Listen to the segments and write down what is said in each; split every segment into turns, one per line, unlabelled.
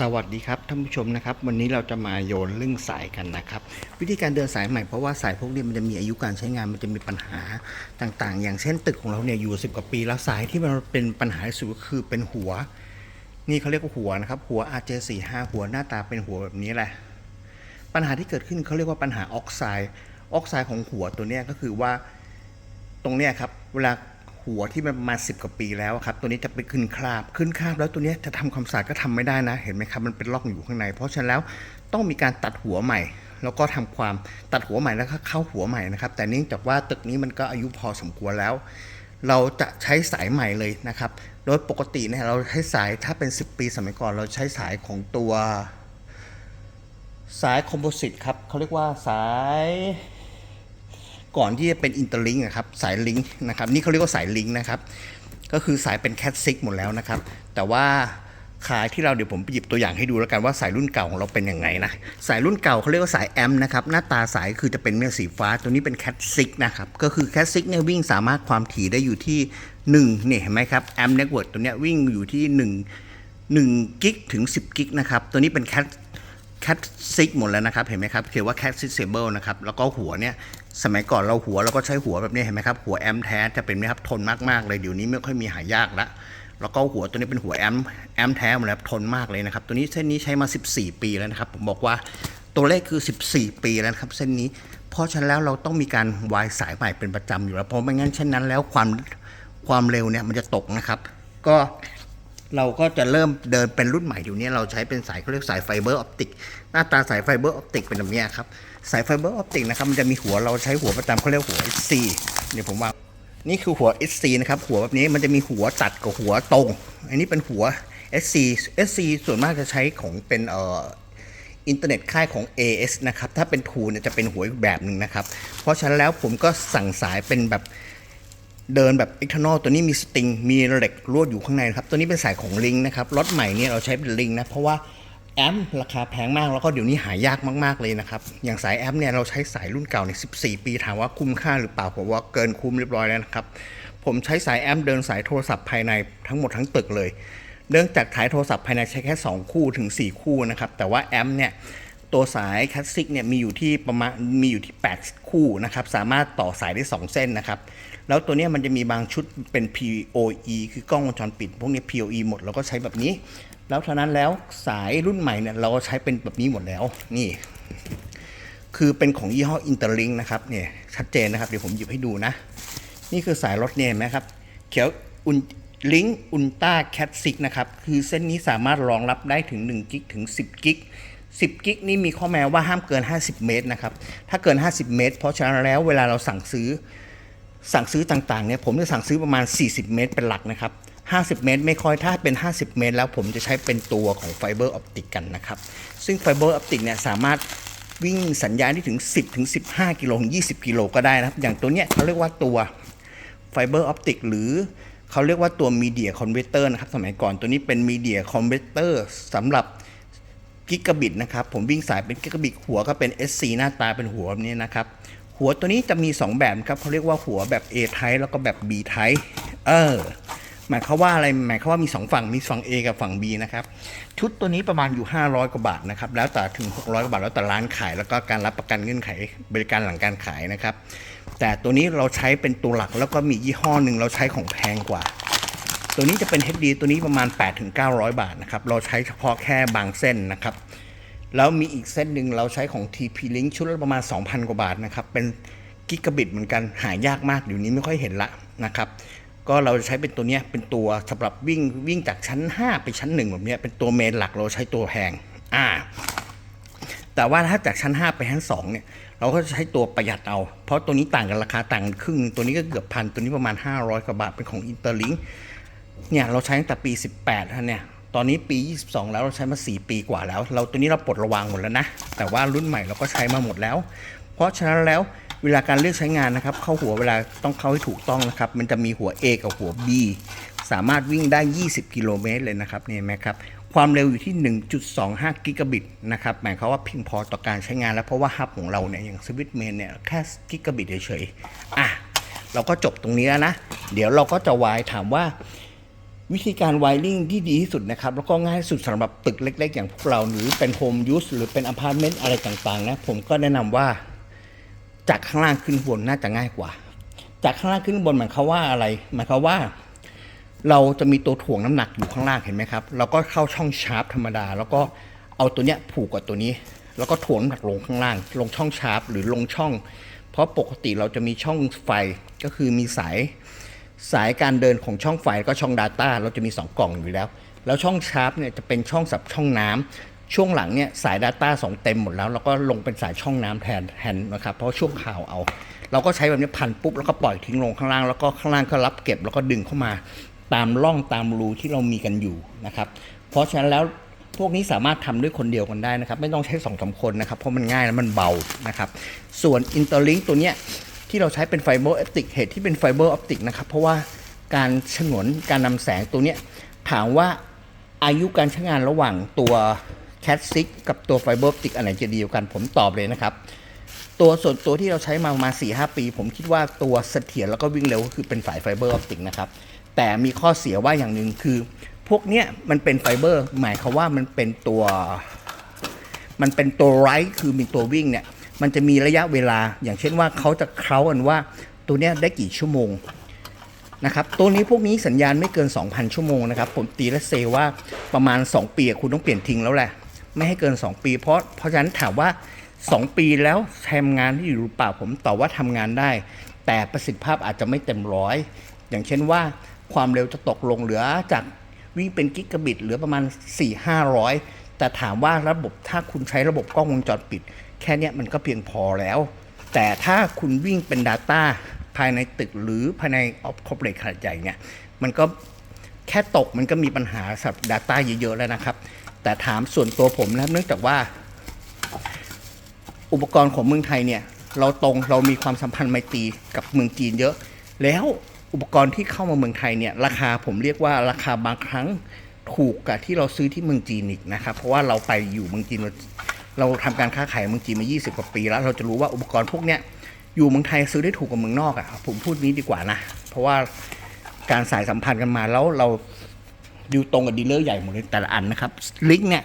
สวัสดีครับท่านผู้ชมนะครับ วันนี้เราจะมาโยนเรื่องสายกันนะครับ วิธีการเดินสายใหม่เพราะว่าสายพวกนี้มันจะมีอายุการใช้งานมันจะมีปัญหาต่างๆ อย่างเช่นตึกของเราเนี่ยอยู่สิบกว่าปี แล้วสายที่มันเป็นปัญหาที่สุดก็คือเป็นหัว นี่เขาเรียกว่าหัวนะครับ หัว RJ45 หัวหน้าตาเป็นหัวแบบนี้แหละ ปัญหาที่เกิดขึ้นเขาเรียกว่าปัญหาออกไซด์ออกไซด์ของหัวตัวเนี้ยก็คือว่าตรงเนี้ยครับเวลา หัวที่มันมาสิบกว่าปีแล้วครับตัวนี้จะไปขึ้นคราบขึ้นคราบแล้วตัวนี้จะทำความสะอาดก็ทำไม่ได้นะ เห็นไหมครับมันเป็นร่องอยู่ข้างใน เพราะฉะนั้นแล้วต้องมีการตัดหัวใหม่ แล้วก็ทำความตัดหัวใหม่แล้วก็เข้าหัวใหม่นะครับ แต่เนื่องจากว่าตึกนี้มันก็อายุพอสมควรแล้ว เราจะใช้สายใหม่เลยนะครับ โดยปกติเนี่ยเราใช้สายถ้าเป็น 10 ปีสมัยก่อน เราใช้สายของตัวสายคอมโพสิตครับเขาเรียกว่าสาย ก่อนที่จะเป็นอินเตอร์ลิงครับสายลิงก์นะครับนี่เขาเรียกว่าสายลิงก์นะครับก็คือสายเป็นแคทซิกหมดแล้วนะครับ แต่ว่าขายที่เราเดี๋ยวผมไปหยิบตัวอย่างให้ดูแล้วกันว่าสายรุ่นเก่าของเราเป็นยังไงนะสายรุ่นเก่าเขาเรียกว่าสายแอมนะครับหน้าตาสายคือจะเป็นเนื้อสีฟ้าตัวนี้เป็นแคทซิกนะครับก็คือแคทซิกเนี่ยวิ่งสามารถความถี่ได้อยู่ที่1เนี่ยเห็นไหมครับแอมเน็ตเวิร์ดตัวเนี้ยวิ่งอยู่ที่ 1 1กิกถึง 10กิกนะครับตัวนี้เป็นแคทแคทซิกหมดแล้วนะครับเห็นไหมครับเขียนว่าแคทซิเซเบิลนะครับแล้วก็หัวเนี่ย สมัยก่อนเราหัวเราก็ใช้หัวแบบนี้เห็นไหมครับหัวแอมแท้จะเป็นไหมครับทนมากๆเลยเดี๋ยวนี้ไม่ค่อยมีหายากละแล้วก็หัวตัวนี้เป็นหัวแอมแอมแท้หมดแล้วทนมากเลยนะครับ ตัวนี้เส้นนี้ใช้มา 14 ปีแล้วนะครับ ผมบอกว่าตัวเลขคือ 14 ปีแล้วครับ เส้นนี้ เพราะฉะนั้นแล้วเราต้องมีการวายสายใหม่เป็นประจำอยู่แล้วเพราะไม่งั้นเช่นนั้นแล้วความความเร็วเนี่ยมันจะตกนะครับ ก็ เราก็จะเริ่มเดินเป็นรุ่นใหม่อยู่นี้เราใช้เป็นสายเขาเรียกสายไฟเบอร์ออปติกหน้าตาสายไฟเบอร์ออปติกเป็นแบบนี้ครับ สายไฟเบอร์ออปติกนะครับมันจะมีหัวเราใช้หัวประจำเขาเรียกหัว SC เดี๋ยวผมว่านี่คือหัว SC นะครับหัวแบบนี้มันจะมีหัวตัดกับหัวตรง อันนี้เป็นหัว SC SC ส่วนมากจะใช้ของเป็นเอ่ออินเทอร์เน็ตค่ายของ AS นะครับถ้าเป็นทูเนี่ยจะเป็นหัวอีกแบบหนึ่งนะครับเพราะฉะนั้นแล้วผมก็สั่งสายเป็นแบบ เดินแบบ external ตัวนี้มีสติง มีเหล็กลวดอยู่ข้างในนะครับ ตัวนี้เป็นสายของลิงนะครับ รถใหม่เนี่ยเราใช้เป็นลิงนะ เพราะว่าแอมป์ราคาแพงมาก แล้วก็เดี๋ยวนี้หายากมากๆเลยนะครับ อย่างสายแอมป์เนี่ยเราใช้สายรุ่นเก่าใน 14 ปี ถามว่าคุ้มค่าหรือเปล่าผมว่าเกินคุ้มเรียบร้อยแล้วนะครับ ผมใช้สายแอมป์เดินสายโทรศัพท์ภายในทั้งหมดทั้งตึกเลย เนื่องจากถ่ายโทรศัพท์ภายในใช้แค่ 2 คู่ถึง 4 คู่นะครับ แต่ว่าแอมป์เนี่ยตัวสายคลาสสิกเนี่ยมีอยู่ที่ประมาณมีอยู่ที่ 8 คู่นะครับ สามารถต่อสายได้ 2 เส้นนะครับ แล้วตัวนี้มันจะมีบางชุดเป็น PoE คือกล้องวงจรปิด พวกนี้ PoE หมดเราก็ใช้แบบนี้ แล้วเท่านั้นแล้วสายรุ่นใหม่เนี่ยเราก็ใช้เป็นแบบนี้หมดแล้วนี่ คือเป็นของยี่ห้ออินเตอร์ลิงนะครับเนี่ยชัดเจนนะครับเดี๋ยวผมหยิบให้ดูนะ นี่คือสายรถเนี่ยเห็นไหมครับเขียวอุนลิงอุลตร้าแคทซิกนะครับ คือเส้นนี้สามารถรองรับได้ถึง1กิกถึง 10 กิก 10 กิกนี่มีข้อแม้ว่าห้ามเกิน 50 เมตรนะครับ ถ้าเกิน 50 เมตร เพราะฉะนั้นแล้วเวลาเราสั่งซื้อ สั่งซื้อต่างๆเนี่ยผมจะสั่งซื้อประมาณ 40 เมตรเป็นหลักนะครับ 50 เมตรไม่ค่อยถ้าเป็น 50 เมตร แล้วผมจะใช้เป็นตัวของไฟเบอร์ออปติกกันนะครับ ซึ่งไฟเบอร์ออปติกเนี่ยสามารถวิ่งสัญญาณได้ถึง 10 ถึง 15 กิโลถึง 20 กิโลก็ได้นะครับ อย่างตัวเนี้ยเขาเรียกว่าตัวไฟเบอร์ออปติกหรือเขาเรียกว่าตัวมีเดียคอนเวเตอร์นะครับ สมัยก่อนตัวนี้เป็นมีเดียคอนเวเตอร์สำหรับกิกะบิตนะครับ ผมวิ่งสายเป็นกิกะบิตหัวก็เป็น SC หน้าตาเป็นหัวแบบนี้นะครับ หัวตัวนี้จะมี 2 แบบครับเขาเรียกว่าหัวแบบ A type แล้วก็แบบ B type เออหมายความว่าอะไรหมายความว่ามี 2 ฝั่งมีฝั่ง A กับฝั่ง B นะครับชุดตัวนี้ประมาณอยู่ 500 กว่าบาทนะครับแล้วแต่ถึง 600 กว่าบาทแล้วแต่ร้านขาย แล้วก็การรับประกันเงื่อนไขบริการหลังการขายนะครับ แต่ตัวนี้เราใช้เป็นตัวหลักแล้วก็มียี่ห้อหนึ่งเราใช้ของแพงกว่า ตัวนี้จะเป็น HD ตัวนี้ประมาณ 8-900 บาทนะครับเราใช้เฉพาะแค่บางเส้นนะครับ แล้วมีอีกเส้นหนึ่งเราใช้ของ TP Link ชุดละประมาณ 2,000 กว่าบาทนะครับ เป็นกิกะบิตเหมือนกันหายากมากเดี๋ยวนี้ไม่ค่อยเห็นละนะครับ ก็เราใช้เป็นตัวเนี้ยเป็นตัวสำหรับวิ่งวิ่งจากชั้น 5 ไปชั้น 1 แบบเนี้ยเป็นตัวเมนหลักเราใช้ตัวแพงอ่า แต่ว่าถ้าจากชั้น 5 ไปชั้น2เนี่ยเราก็จะใช้ตัวประหยัดเอา เพราะตัวนี้ต่างกันราคาต่างครึ่ง ตัวนี้ก็เกือบพันตัวนี้ประมาณ 500กว่าบาทเป็นของ Interlink เนี่ยเราใช้ตั้งแต่ปี 18ฮะเนี่ย ตอนนี้ปี 22 แล้วเราใช้มา 4 ปีกว่าแล้ว เราตัวนี้เราปลดระวางหมดแล้วนะ แต่ว่ารุ่นใหม่เราก็ใช้มาหมดแล้ว เพราะฉะนั้นแล้วเวลาการเลือกใช้งานนะครับ เข้าหัวเวลาต้องเข้าให้ถูกต้องนะครับ มันจะมีหัว A กับหัว B สามารถวิ่งได้ 20 กิโลเมตรเลยนะครับนี่ไหมครับ ความเร็วอยู่ที่ 1.25 กิกะบิตนะครับ หมายความว่าเพียงพอต่อการใช้งานแล้ว เพราะว่าฮับของเราเนี่ยอย่างสวิตเมนเนี่ยแค่กิกะบิตเฉยๆ อะ เราก็จบตรงนี้แล้วนะ เดี๋ยวเราก็จะวายถามว่า วิธีการไวริ่งที่ดีที่สุดนะครับ แล้วก็ง่ายที่สุดสำหรับตึกเล็ก ๆ อย่างพวกเราหรือเป็นโฮมยูสหรือเป็นอพาร์ตเมนต์อะไรต่างๆนะผมก็แนะนำว่าจากข้างล่างขึ้นบนน่าจะง่ายกว่า จากข้างล่างขึ้นบนหมายความว่าอะไรหมายความว่า เราจะมีตัวถ่วงน้ำหนักอยู่ข้างล่างเห็นไหมครับเราก็เข้าช่องชาร์ปธรรมดา แล้วก็เอาตัวเนี้ยผูกกับตัวนี้ แล้วก็ถ่วงน้ำหนักลงข้างล่าง ลงช่องชาร์ปหรือลงช่อง เพราะปกติเราจะมีช่องไฟก็คือมีสาย สายการเดินของช่องไฟก็ช่อง Data เราจะมี 2 กล่องอยู่แล้ว แล้วช่องชาร์ปเนี่ยจะเป็นช่องสับช่องน้ำช่วงหลังเนี่ยสาย Data สองเต็มหมดแล้วแล้วก็ลงเป็นสายช่องน้ำแทนแทนนะครับเพราะช่วงข่าวเอา เราก็ใช้แบบนี้พันปุ๊บแล้วก็ปล่อยทิ้งลงข้างล่าง แล้วก็ข้างล่างก็รับเก็บแล้วก็ดึงเข้ามา ตามร่องตามรูที่เรามีกันอยู่นะครับเพราะฉะนั้นแล้วพวกนี้สามารถทำด้วยคนเดียวกันได้นะครับ ไม่ต้องใช้สองสามคนนะครับ เพราะมันง่ายและมันเบานะครับ ส่วน Interlink ตัวเนี้ย ที่เราใช้เป็นไฟเบอร์ออปติกเหตุที่เป็นไฟเบอร์ออปติกนะครับ เพราะว่าการฉนวนการนำแสงตัวเนี้ยถามว่าอายุการใช้งานระหว่างตัว Cat 6กับตัวไฟเบอร์ออปติกอันไหนจะดีกว่ากันผมตอบเลยนะครับ ตัวส่วนตัวที่เราใช้มาประมาณ4 5 ปี ผมคิดว่าตัวเสถียรแล้วก็วิ่งเร็วก็คือเป็นสายไฟเบอร์ออปติกนะครับแต่มีข้อเสียว่าอย่างหนึ่งคือ พวกเนี้ยมันเป็นไฟเบอร์ หมายความว่ามันเป็นตัว มันเป็นตัวไรคือมีตัววิ่งเนี่ย มันจะมีระยะเวลา อย่างเช่นว่าเขาจะเคล้ากันว่าตัวเนี้ยได้กี่ชั่วโมงนะครับตัวนี้พวกนี้สัญญาณไม่เกิน 2,000 ชั่วโมงนะครับผมตีและเซว่าประมาณ 2 ปีคุณต้องเปลี่ยนทิ้งแล้วแหละ ไม่ให้เกิน 2 ปี เพราะเพราะฉะนั้นถามว่า 2 ปีแล้วทำงานที่อยู่หรือเปล่าผมตอบว่าทำงานได้ แต่ประสิทธิภาพอาจจะไม่เต็มร้อย อย่างเช่นว่าความเร็วจะตกลงเหลือจากวิ่งเป็นกิกะบิตเหลือประมาณ 4 500 แต่ถามว่าระบบถ้าคุณใช้ระบบกล้องวงจรปิด แค่นี้มันก็เพียงพอแล้ว แต่ถ้าคุณวิ่งเป็น Data ภายในตึกหรือภายในออฟคอร์ปอเรทขนาดใหญ่เนี่ยมันก็แค่ตกมันก็มีปัญหาสำหรับ Data เยอะๆแล้วนะครับ แต่ถามส่วนตัวผมนะเนื่องจากว่า อุปกรณ์ของเมืองไทยเนี่ยเราตรงเรามีความสัมพันธ์ไมตรีกับเมืองจีนเยอะ แล้วอุปกรณ์ที่เข้ามาเมืองไทยเนี่ยราคาผมเรียกว่าราคาบางครั้งถูกกับที่เราซื้อที่เมืองจีนอีกนะครับ เพราะว่าเราไปอยู่เมืองจีน เราเราทำการค้าขายเมืองจีนมา 20 กว่าปีแล้ว เราจะรู้ว่าอุปกรณ์พวกเนี้ยอยู่เมืองไทยซื้อได้ถูกกว่าเมืองนอกอะ่ะผมพูดนี้ดีกว่านะ เพราะว่าการสายสัมพันธ์กันมาแล้วเราอยู่ตรงกับดีลเลอร์ใหญ่หมดเลยแต่ละอันนะครับลิงก์เนี่ย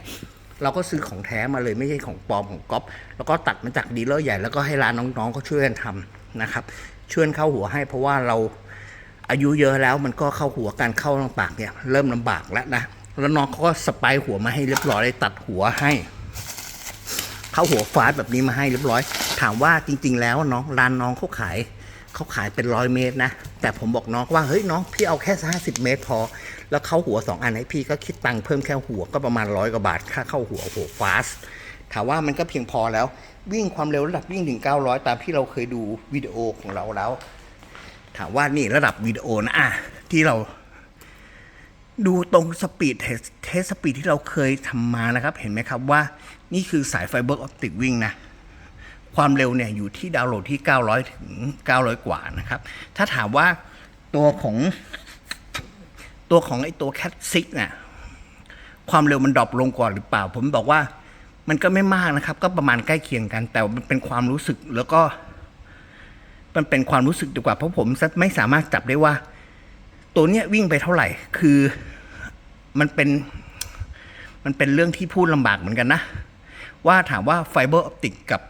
เราก็ซื้อของแท้มาเลยไม่ใช่ของปลอมของก๊อปแล้วก็ตัดมาจากดีลเลอร์ใหญ่แล้วก็ให้ร้านน้องๆเขาช่วยกันทำนะครับช่วยเข้าหัวให้เพราะว่าเราอายุเยอะแล้วมันก็เข้าหัวการเข้าลำปากเนี่ยเริ่มลำบากแล้วนะแล้วน้องเขาก็สไปหัวมาให้เรียบร้อยเลยตัดหัวให้ เข้าหัวฟาสแบบนี้มาให้เรียบร้อย ถามว่าจริง ๆ แล้วน้องร้านน้องเขาขายเขาขายเป็นร้อยเมตรนะ แต่ผมบอกน้องว่าเฮ้ยน้องพี่เอาแค่ห้าสิบเมตรพอ แล้วเข้าหัวสองอันให้พี่ก็คิดตังค์เพิ่มแค่หัวก็ประมาณร้อยกว่าบาทค่าเข้าหัวโอ้โหฟาสถามว่ามันก็เพียงพอแล้ว วิ่งความเร็วระดับวิ่งถึง900ตามที่เราเคยดูวิดีโอของเราแล้ว ถามว่านี่ระดับวิดีโอนะอะที่เราดูตรงสปีดเทสเทสสปีดที่เราเคยทำมานะครับ เห็นไหมครับว่า นี่คือสายไฟเบอร์ออปติกวิ่งนะความเร็วเนี่ยอยู่ที่ดาวน์โหลดที่ 900 ถึง 900 กว่านะครับ ถ้าถามว่าตัวของตัวของไอ้ตัว Cat 6เนี่ยความเร็วมันดรอปลงกว่าหรือเปล่า ผมบอกว่ามันก็ไม่มากนะครับ ก็ประมาณใกล้เคียงกัน แต่มันเป็นความรู้สึกแล้วก็ มันเป็นความรู้สึกดีกว่าเพราะผมไม่สามารถจับได้ว่า ตัวเนี้ยวิ่งไปเท่าไหร่ คือมันเป็น มันเป็นเรื่องที่พูดลำบากเหมือนกันนะ ว่าถามว่าไฟเบอร์ออปติกกับ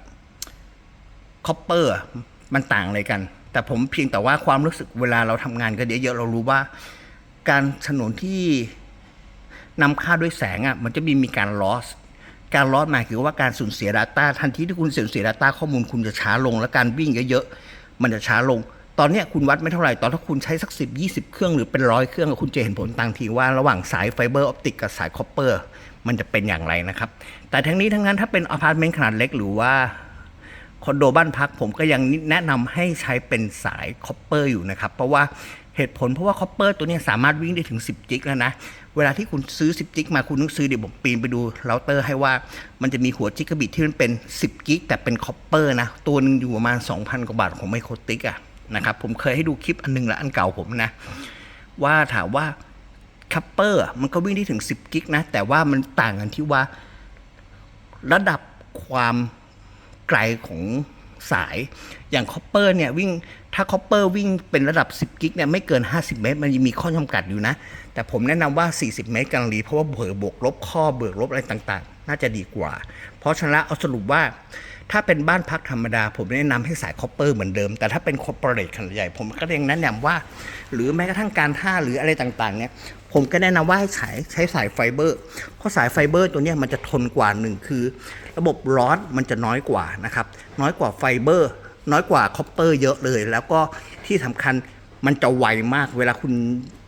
คอปเปอร์มันต่างอะไรกัน แต่ผมเพียงแต่ว่าความรู้สึกเวลาเราทำงานกันเยอะๆเรารู้ว่า การฉนนที่นำค่าด้วยแสงอะมันจะมีมีการ loss การ loss หมายคือว่าการสูญเสีย Data ทันทีที่คุณสูญเสีย Data ข้อมูลคุณจะช้าลง และการวิ่งเยอะๆ มันจะช้าลง ตอนนี้คุณวัดไม่เท่าไหร่ ตอนถ้าคุณใช้สักสิบยี่สิบเครื่องหรือเป็นร้อยเครื่อง คุณจะเห็นผลต่างทีว่าระหว่างสายไฟเบอร์ออปติกกับสายคอปเปอร์ มันจะเป็นอย่างไรนะครับ แต่ทั้งนี้ทั้งนั้นถ้าเป็นอพาร์ตเมนต์ขนาดเล็กหรือว่าคอนโดบ้านพักผมก็ยังแนะนำให้ใช้เป็นสายคอปเปอร์อยู่นะครับ เพราะว่าเหตุผลเพราะว่าคอปเปอร์ตัวนี้สามารถวิ่งได้ถึง 10 จิกแล้วนะ เวลาที่คุณซื้อ 10 จิกมาคุณต้องซื้อเดี๋ยวผมปีนไปดูเราเตอร์ให้ว่ามันจะมีหัวจิกะบิตที่มันเป็น 10กิกแต่เป็นคอปเปอร์นะ ตัวหนึงอยู่ประมาณ 2,000 กว่าบาทของไมโครติกอะนะครับผมเคยให้ดูคลิปอันหนึงละอันเก่าผมนะ ว่าถามว่า คัปเปอร์มันก็วิ่งได้ถึง 10 กิกนะ แต่ว่ามันต่างกันที่ว่า ระดับความไกลของสาย อย่างคอปเปอร์เนี่ยวิ่งถ้าคอปเปอร์วิ่งเป็นระดับ 10 กิกเนี่ยไม่เกิน 50 เมตร มันยังมีข้อจำกัดอยู่นะ แต่ผมแนะนำว่า 40 เมตรกำลังดีเพราะว่าเผื่อบวกลบข้อเบิกลบอะไรต่างๆ น่าจะดีกว่า เพราะฉะนั้นเอาสรุปว่าถ้าเป็นบ้านพักธรรมดา ผมแนะนำให้สายคอปเปอร์เหมือนเดิม แต่ถ้าเป็นคอร์ปอเรทขนาดใหญ่ผมก็ยังแนะนำว่า หรือแม้กระทั่งการท่าหรืออะไรต่างๆเนี่ย ผมก็แนะนำว่าให้ใช้ใช้สายไฟเบอร์ เพราะสายไฟเบอร์ตัวนี้มันจะทนกว่าหนึ่งคือ ระบบร้อนมันจะน้อยกว่านะครับ น้อยกว่าไฟเบอร์ น้อยกว่าคอปเปอร์เยอะเลย แล้วก็ที่สำคัญมันจะไวมากเวลาคุณ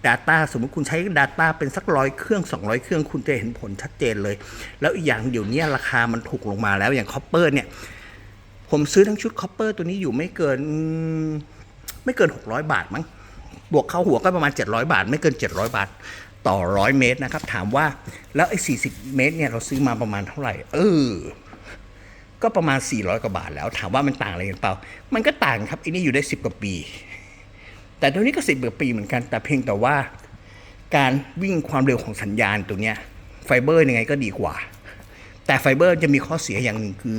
Data สมมติคุณใช้ Data เป็นสักร้อยเครื่อง 200 เครื่องคุณจะเห็นผลชัดเจนเลย แล้วอีกอย่างเดี๋ยวนี้ราคามันถูกลงมาแล้วอย่างคอปเปอร์เนี่ยผมซื้อทั้งชุดคอปเปอร์ตัวนี้อยู่ไม่เกินไม่เกิน 600 บาทมั้ง บวกเข้าหัวก็ประมาณ 700 บาท ไม่เกิน 700 บาทต่อ 100 เมตรนะครับ ถามว่าแล้วไอ้ 40 เมตรเนี่ยเราซื้อมาประมาณเท่าไหร่ เออ ก็ประมาณ 400 กว่าบาทแล้ว ถามว่ามันต่างอะไรกันเปล่า มันก็ต่างครับอันนี้อยู่ได้ 10 กว่าปี แต่ตัวนี้ก็ 10 กว่าปีเหมือนกัน แต่เพียงแต่ว่า การวิ่งความเร็วของสัญญาณตัวเนี้ยไฟเบอร์ยังไงก็ดีกว่า แต่ไฟเบอร์จะมีข้อเสียอย่างหนึ่งคือ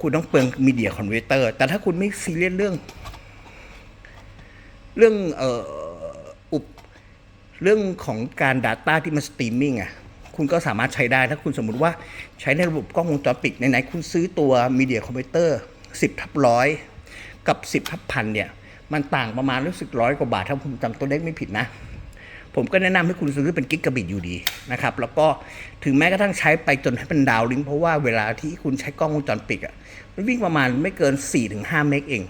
คุณต้องเปลืองมีเดียคอนเวอร์เตอร์ แต่ถ้าคุณไม่ซีเรียสเรื่อง เรื่องเอ่ออุปเรื่องของการ Data ที่มันสตรีมมิ่งอะคุณก็สามารถใช้ได้ถ้าคุณสมมุติว่าใช้ในระบบกล้องวงจรปิดไหนๆคุณซื้อตัวมีเดียคอมพิวเตอร์10ทับร้อยกับ 10ทับพันเนี่ยมันต่างประมาณรู้สึกร้อยกว่าบาท ถ้าผมจำตัวเลขไม่ผิดนะ ผมก็แนะนำให้คุณซื้อเป็นกิกะบิตอยู่ดีนะครับ แล้วก็ถึงแม้กระทั่งใช้ไปจนให้เป็นดาวลิงก์เพราะว่าเวลาที่คุณใช้กล้องวงจรปิดอะมันวิ่งประมาณไม่เกิน 4-5 เมกเอง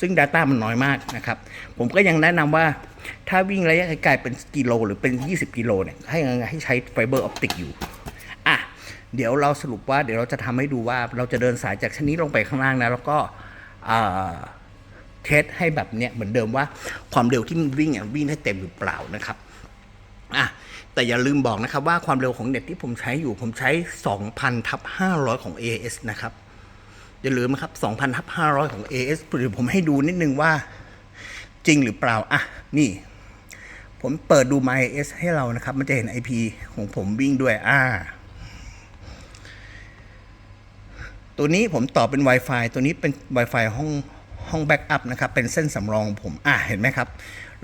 ซึ่ง Data มันน้อยมากนะครับ ผมก็ยังแนะนำว่าถ้าวิ่งระยะไกลๆเป็นกิโลหรือเป็น 20 กิโลเนี่ยให้ให้ใช้ไฟเบอร์ออปติกอยู่อะเดี๋ยวเราสรุปว่าเดี๋ยวเราจะทำให้ดูว่าเราจะเดินสายจากชั้นนี้ลงไปข้างล่างนะ แล้วก็เทสให้แบบเนี้ยเหมือนเดิมว่าความเร็วที่มันวิ่งอะวิ่งได้เต็มหรือเปล่านะครับอะแต่อย่าลืมบอกนะครับว่าความเร็วของเน็ตที่ผมใช้อยู่ผมใช้ 2,000ทับ500 ของ AS นะครับ อย่าลืมนะครับ2,500 ของ AS เดี๋ยวผมให้ดูนิดนึงว่าจริงหรือเปล่า อะ นี่ ผมเปิดดู My AS ให้เรานะครับ มันจะเห็น IP ของผมวิ่งด้วย อ่า ตัวนี้ผมต่อเป็น Wi-Fi ตัวนี้เป็น Wi-Fi ห้องห้องแบ็กอัพนะครับ เป็นเส้นสำรองของผม อะเห็นไหมครับ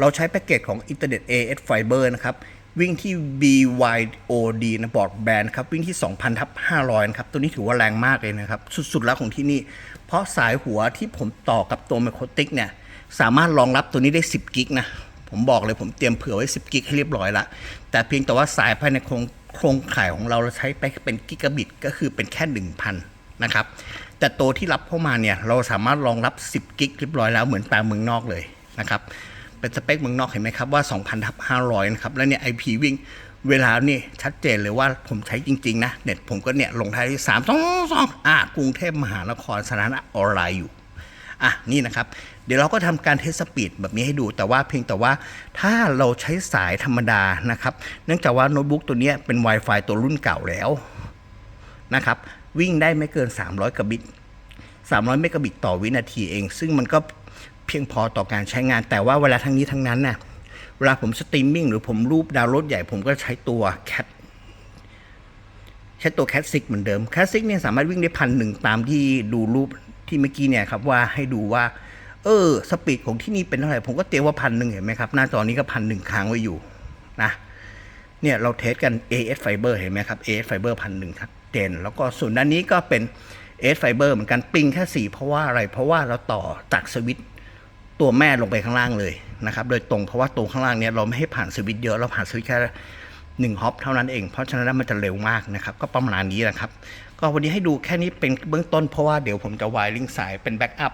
เราใช้แพ็กเกจของ Internet AS Fiber นะครับ วิ่งที่ BYOD นะบอร์ดแบนครับ วิ่งที่ 2,000ทับ500นะครับ ตัวนี้ถือว่าแรงมากเลยนะครับ สุดๆแล้วของที่นี่ เพราะสายหัวที่ผมต่อกับตัว m ม c r o t i c เนี่ย สามารถรองรับตัวนี้ได้ 10 กิกนะ ผมบอกเลยผมเตรียมเผื่อไว้ 10 กิกให้เรียบร้อยละแต่เพียงแต่ว่าสายภายในโครงโครงข่ายของเราเราใช้ไปเป็นกิกะบิตก็คือเป็นแค่ 1,000 นะครับ แต่ตัวที่รับเข้ามาเนี่ยเราสามารถรองรับ 10 กิกเรียบร้อยแล้วเหมือนตามเมืองนอกเลยนะครับ เป็นสเปคเมืองนอกเห็นไหมครับว่า 2,000ทับ500 นะครับ แล้วเนี่ย IP วิ่งเวลานี่ชัดเจนเลยว่าผมใช้จริง ๆ นะ เน็ตผมก็เนี่ย ลงท้ายที่3 2 2อะกรุงเทพมหานครสถานะออนไลน์อยู่ อะ นี่นะครับ เดี๋ยวเราก็ทำการเทสสปีดแบบนี้ให้ดู แต่ว่าเพียงแต่ว่าถ้าเราใช้สายธรรมดานะครับ เนื่องจากว่าโน้ตบุ๊กตัวเนี้ยเป็น Wi-Fi ตัวรุ่นเก่าแล้วนะครับวิ่งได้ไม่เกิน 300กบิต300 เมกะบิตต่อวินาทีเอง ซึ่งมันก็ เพียงพอต่อการใช้งาน แต่ว่าเวลาทั้งนี้ทั้งนั้นน่ะเวลาผมสตรีมมิ่งหรือผมรูปดาวน์โหลดใหญ่ผมก็ใช้ตัว Cat ใช้ตัวแคสซิกเหมือนเดิมแคสซิกเนี่ยสามารถวิ่งได้พันหนึ่งตามที่ดูรูปที่เมื่อกี้เนี่ยครับว่าให้ดูว่า เออสปีดของที่นี่เป็นเท่าไหร่ผมก็เตียว่าพันหนึ่งเห็นไหมครับ หน้าจอนี้ก็พันหนึ่งค้างไว้อยู่นะเนี่ยเราเทสกัน AS Fiber เห็นไหมครับ AS Fiber พันหนึ่งครับเจนแล้วก็ส่วนด้านนี้ก็เป็น AS Fiber เหมือนกันปิงแค่สี่เพราะว่าอะไรเพราะว่าเราต่อจากสวิตช์ ตัวแม่ลงไปข้างล่างเลยนะครับโดยตรงเพราะว่าตรงข้างล่างเนี่ยเราไม่ให้ผ่านสวิตช์เยอะเราผ่านสวิตช์แค่หนึ่งฮอปเท่านั้นเอง เพราะฉะนั้นแล้วมันจะเร็วมากนะครับก็ประมาณนี้นะครับ ก็วันนี้ให้ดูแค่นี้เป็นเบื้องต้นเพราะว่าเดี๋ยวผมจะวายลิงสายเป็นแบ็กอัพ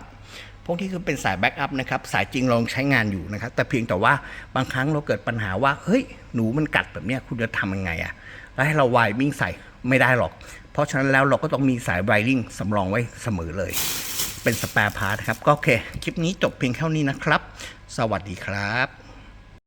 พวกที่คือเป็นสายแบ็กอัพนะครับสายจริงลองใช้งานอยู่นะครับแต่เพียงแต่ว่าบางครั้งเราเกิดปัญหาว่าเฮ้ยหนูมันกัดแบบเนี้ยคุณจะทำยังไงอะแล้วให้เราวายวิ่งใส่ไม่ได้หรอก เพราะฉะนั้นแล้วเราก็ต้องมีสายไวริงสำรองไว้เสมอเลย เป็นสแปร์พาร์ทครับ ก็โอเค คลิปนี้จบเพียงเท่านี้นะครับ สวัสดีครับ